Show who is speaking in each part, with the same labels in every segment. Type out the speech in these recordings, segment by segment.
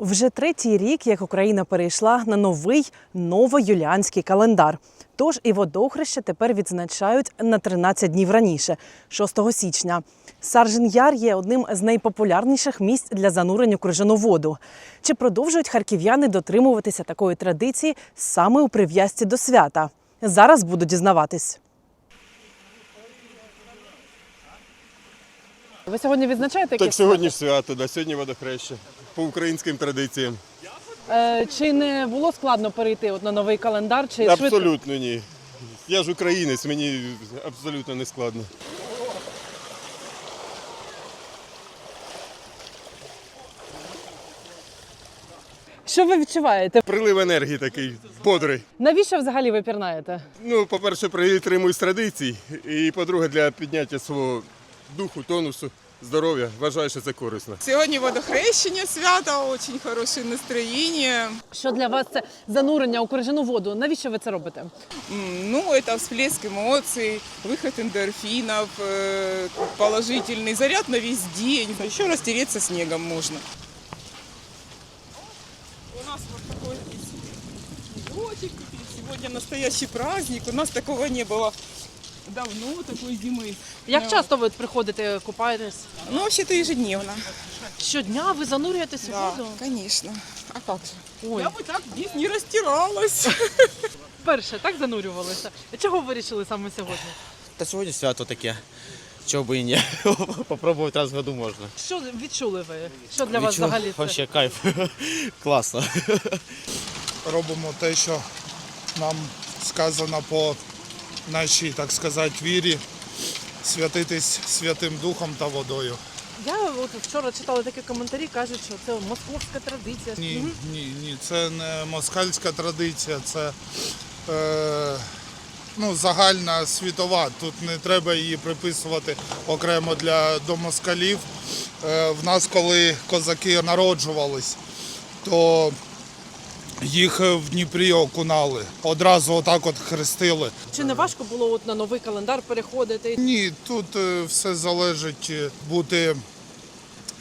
Speaker 1: Вже третій рік, як Україна перейшла на новий новоюліанський календар. Тож і водохреща тепер відзначають на 13 днів раніше, 6 січня. Саржин Яр є одним з найпопулярніших місць для занурення у крижану воду. Чи продовжують харків'яни дотримуватися такої традиції саме у прив'язці до свята? Зараз буду дізнаватись. Ви сьогодні відзначаєте
Speaker 2: Так сьогодні свято, да, сьогодні водохреща. По українським традиціям.
Speaker 1: Е, Чи не було складно перейти от на новий календар? Чи швидко?
Speaker 2: Абсолютно ні. Я ж українець, мені абсолютно не складно.
Speaker 1: Що ви відчуваєте?
Speaker 2: Прилив енергії такий бодрий.
Speaker 1: Навіщо взагалі ви пірнаєте?
Speaker 2: Ну, по-перше, притримуюсь традицій. І по-друге, для підняття свого духу, тонусу, здоров'я. Вважаю, що це корисно.
Speaker 3: Сьогодні водохрещення свято, дуже хороше настроєння.
Speaker 1: Що для вас це занурення у крижану воду? Навіщо ви це робите?
Speaker 3: М, Ну, это всплеск эмоций, выход эндорфинов, э, положительный заряд на весь день. Еще растереться снегом можно. У нас вот такой снежочек, сегодня настоящий праздник. У нас такого не было давно, такой зимы.
Speaker 1: Як
Speaker 3: Да.
Speaker 1: часто ви приходите, купаєтесь?
Speaker 3: Ну, вообще-то ежедневно.
Speaker 1: Щодня ви занурюєтесь у воду?
Speaker 3: конечно. А как же?
Speaker 1: Ой,
Speaker 3: Я бы так здесь не растиралась.
Speaker 1: перше так занурювалися. Чого вирішили саме сьогодні?
Speaker 4: Та сьогодні свято таке. Чого би і ні. Попробувати раз в году можна.
Speaker 1: Що відчули ви? Що для вас
Speaker 4: Відчув-
Speaker 1: взагалі це?
Speaker 4: Вообще кайф. Класно.
Speaker 5: робимо те, що нам сказано по нашій, так сказати, вірі, святитись Святим Духом та водою.
Speaker 1: Я от вчора читала такі коментарі, кажуть, що це московська традиція.
Speaker 5: Ні,
Speaker 1: Мгм.
Speaker 5: ні, ні, це не москальська традиція, це е, ну, загальна світова. Тут не треба її приписувати окремо для до москалів. Е, в нас, коли козаки народжувались, то їх в Дніпрі окунали. Одразу отак от хрестили.
Speaker 1: Чи не важко було от на новий календар переходити?
Speaker 5: Ні, тут е, все залежить е, бути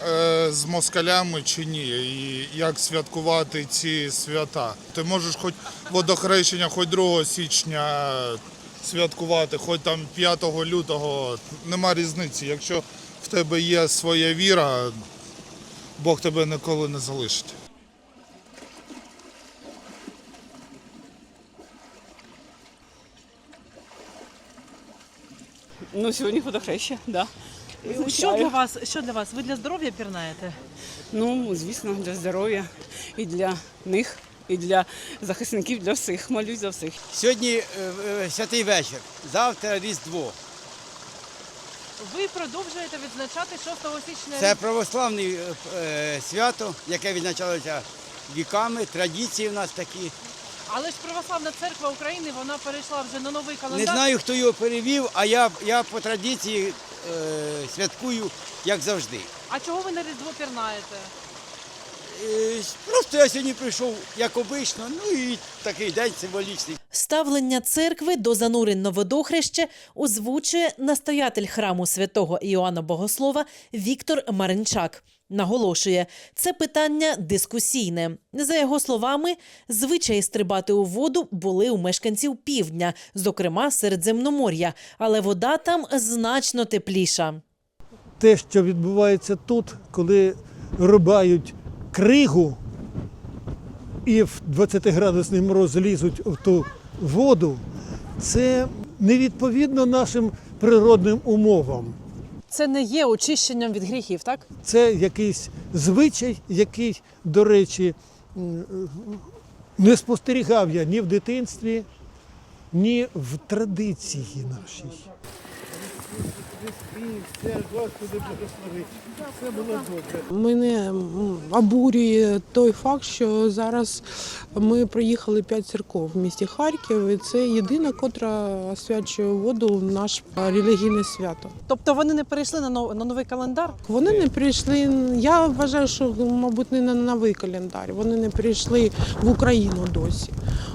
Speaker 5: е, з москалями чи ні, і як святкувати ці свята. Ти можеш хоч водохрещення, хоч 2 січня святкувати, хоч там 5 лютого, нема різниці. Якщо в тебе є своя віра, Бог тебе ніколи не залишить.
Speaker 6: Ну, сьогодні водохреща, да.
Speaker 1: Що для вас? Що для вас? Ви для здоров'я пірнаєте?
Speaker 6: Ну, звісно, для здоров'я і для них, і для захисників, для всіх. Молюсь за всіх.
Speaker 7: Сьогодні е, е, святий вечір, завтра Різдво.
Speaker 1: Ви продовжуєте відзначати 6 січня.
Speaker 7: Це православне е, е, свято, яке відзначалося віками, традиції в нас такі.
Speaker 1: Але ж православна церква України вона перейшла вже на новий календар.
Speaker 7: Не знаю, хто його перевів, а я, я по традиції е, святкую, як завжди.
Speaker 1: А чого ви на Різдво пірнаєте?
Speaker 7: Е, просто я сьогодні прийшов як обично, ну і такий день символічний.
Speaker 8: Ставлення церкви до занурень на водохреще озвучує настоятель храму святого Іоанна Богослова Віктор Маринчак. Наголошує, це питання дискусійне. За його словами, звичаї стрибати у воду були у мешканців півдня, зокрема Середземномор'я, але вода там значно тепліша.
Speaker 9: те, що відбувається тут, коли рубають кригу і в 20-градусний мороз лізуть в ту воду, це невідповідно нашим природним умовам.
Speaker 1: Це не є очищенням від гріхів, так?
Speaker 9: Це якийсь звичай, який, до речі, не спостерігав я ні в дитинстві, ні в традиції нашій.
Speaker 10: Мене обурює той факт, що зараз ми проїхали п'ять церков в місті Харків, і це єдина, котра освячує воду в наш релігійне свято.
Speaker 1: Тобто вони не перейшли на нов- на новий календар.
Speaker 10: Вони не прийшли. Я вважаю, що мабуть не на новий календар. Вони не прийшли в Україну досі.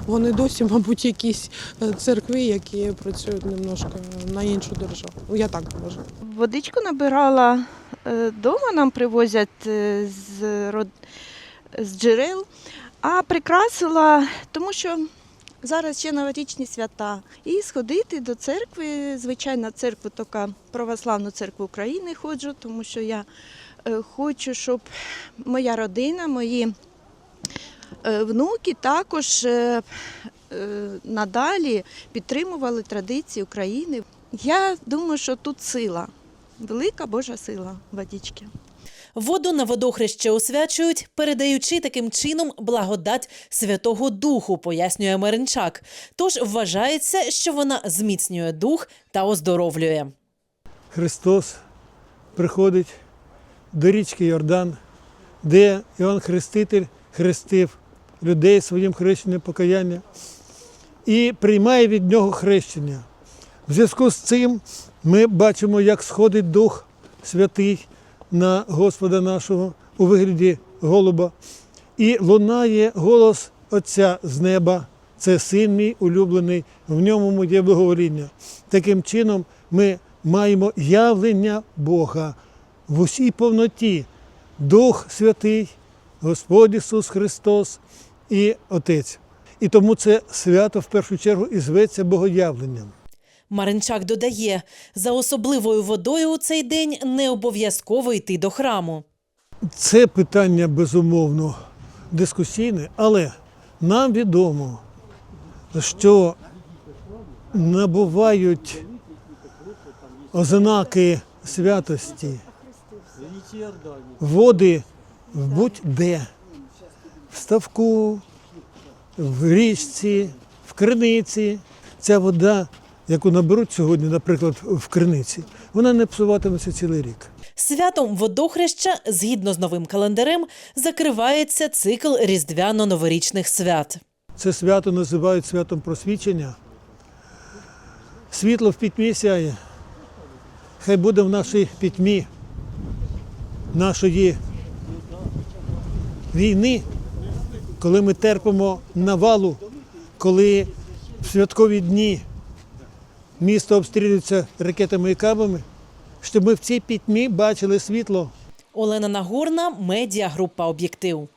Speaker 10: Вони досі, мабуть, якісь е, церкви, які працюють немножко на іншу державу. Я так вважаю.
Speaker 11: Водичку набирала. е, Дома нам привозять е, з род... з джерел, а прикрасила, тому що зараз ще новорічні свята. І сходити до церкви, звичайно, церкву тільки православну церкву України ходжу, тому що я е, хочу, щоб моя родина, мої е, внуки також е, е, надалі підтримували традиції України. Я думаю, що тут сила, велика Божа сила водички.
Speaker 8: Воду на водохреще освячують, передаючи таким чином благодать Святого Духу, пояснює Маринчак. Тож вважається, що вона зміцнює дух та оздоровлює.
Speaker 9: Христос приходить до річки Йордан, де Іоанн Хреститель хрестив людей своїм хрещенням покаяння і приймає від нього хрещення. В зв'язку з цим ми бачимо, як сходить Дух Святий на Господа нашого у вигляді голуба, і лунає голос Отця з неба. Це син мій улюблений, в ньому є благовоління. Таким чином ми маємо явлення Бога в усій повноті. Дух Святий, Господь Ісус Христос і Отець. І тому це свято в першу чергу і зветься Богоявленням.
Speaker 8: Маринчак додає, за особливою водою у цей день не обов'язково йти до храму.
Speaker 9: Це питання безумовно дискусійне, але нам відомо, що набувають ознаки святості води в будь-де, в ставку, в річці, в криниці. Ця вода, яку наберуть сьогодні, наприклад, в криниці, вона не псуватиметься цілий рік.
Speaker 8: Святом водохреща, згідно з новим календарем, закривається цикл різдвяно-новорічних свят.
Speaker 9: Це свято називають святом просвічення. Світло в пітьмі сяє. Хай буде в нашій пітьмі нашої війни, коли ми терпимо навалу, коли в святкові дні місто обстрілюється ракетами і кабами, щоб ми в цій пітьмі бачили світло.
Speaker 8: Олена Нагорна, медіагрупа Об'єктив.